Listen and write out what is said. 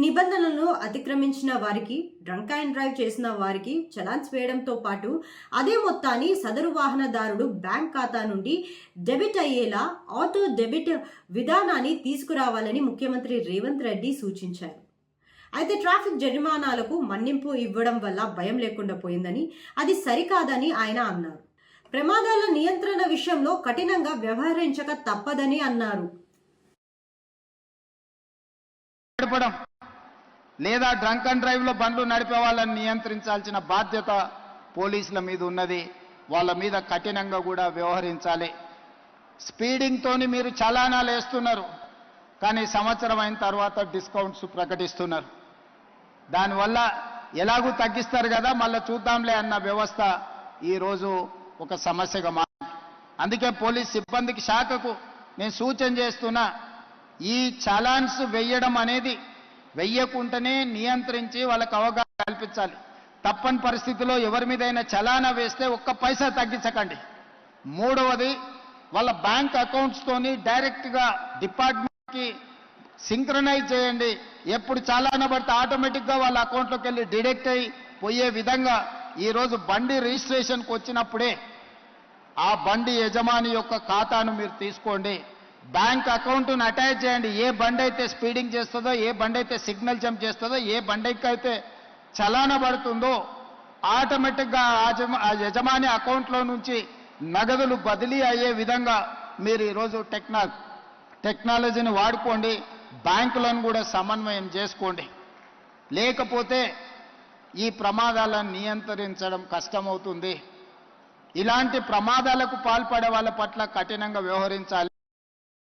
నిబంధనలను అతిక్రమించిన వారికి drunk and drive చేసిన వారికి చలాన్స్ వేయడంతో పాటు అదే మొత్తాన్ని సదరు వాహనదారుడు బ్యాంక్ ఖాతా నుండి డెబిట్ అయ్యేలా ఆటో డెబిట్ విధానాన్ని తీసుకురావాలని ముఖ్యమంత్రి రేవంత్ రెడ్డి సూచించారు. అయితే ట్రాఫిక్ జరిమానాలకు మన్నింపు ఇవ్వడం వల్ల భయం లేకుండా పోయిందని అది సరికాదని ఆయన అన్నారు. ప్రమాదాల నియంత్రణ విషయంలో కఠినంగా వ్యవహరించక తప్పదని అన్నారు. లేదా డ్రంక్ అండ్ డ్రైవ్లో బండ్లు నడిపే వాళ్ళని నియంత్రించాల్సిన బాధ్యత పోలీసుల మీద ఉన్నది. వాళ్ళ మీద కఠినంగా కూడా వ్యవహరించాలి. స్పీడింగ్తో మీరు చలానాలు వేస్తున్నారు. కానీ సంవత్సరం అయిన తర్వాత డిస్కౌంట్స్ ప్రకటిస్తున్నారు. దానివల్ల ఎలాగూ తగ్గిస్తారు కదా మళ్ళీ చూద్దాంలే అన్న వ్యవస్థ ఈరోజు ఒక సమస్యగా మారింది అందుకే పోలీస్ సిబ్బందికి శాఖకు నేను సూచన చేస్తున్నా ఈ చలాన్స్ వెయ్యడం అనేది వెయ్యకుండానే నియంత్రించి వాళ్ళకి అవగాహన కల్పించాలి. తప్పని పరిస్థితిలో ఎవరి మీదైనా చలానా వేస్తే ఒక్క పైసా తగ్గించకండి. మూడవది వాళ్ళ బ్యాంక్ అకౌంట్స్తోని డైరెక్ట్గా డిపార్ట్మెంట్కి సింక్రనైజ్ చేయండి. ఎప్పుడు చలాన పడితే ఆటోమేటిక్గా వాళ్ళ అకౌంట్లోకి వెళ్ళి డిడెక్ట్ అయ్యి పోయే విధంగా ఈరోజు బండి రిజిస్ట్రేషన్కి వచ్చినప్పుడే ఆ బండి యజమాని యొక్క ఖాతాను మీరు తీసుకోండి. బ్యాంక్ అకౌంట్ను అటాచ్ చేయండి. ఏ బండి అయితే స్పీడింగ్ చేస్తుందో ఏ బండి అయితే సిగ్నల్ జంప్ చేస్తుందో ఏ బండికి అయితే చలాన పడుతుందో ఆటోమేటిక్గా ఆ ఆ యజమాని అకౌంట్లో నుంచి నగదులు బదిలీ అయ్యే విధంగా మీరు ఈరోజు టెక్నా టెక్నాలజీని వాడుకోండి. బ్యాంకులను కూడా సమన్వయం చేసుకోండి. లేకపోతే ఈ ప్రమాదాలను నియంత్రించడం కష్టమవుతుంది. ఇలాంటి ప్రమాదాలకు పాల్పడే వాళ్ళ పట్ల కఠినంగా వ్యవహరించాలి.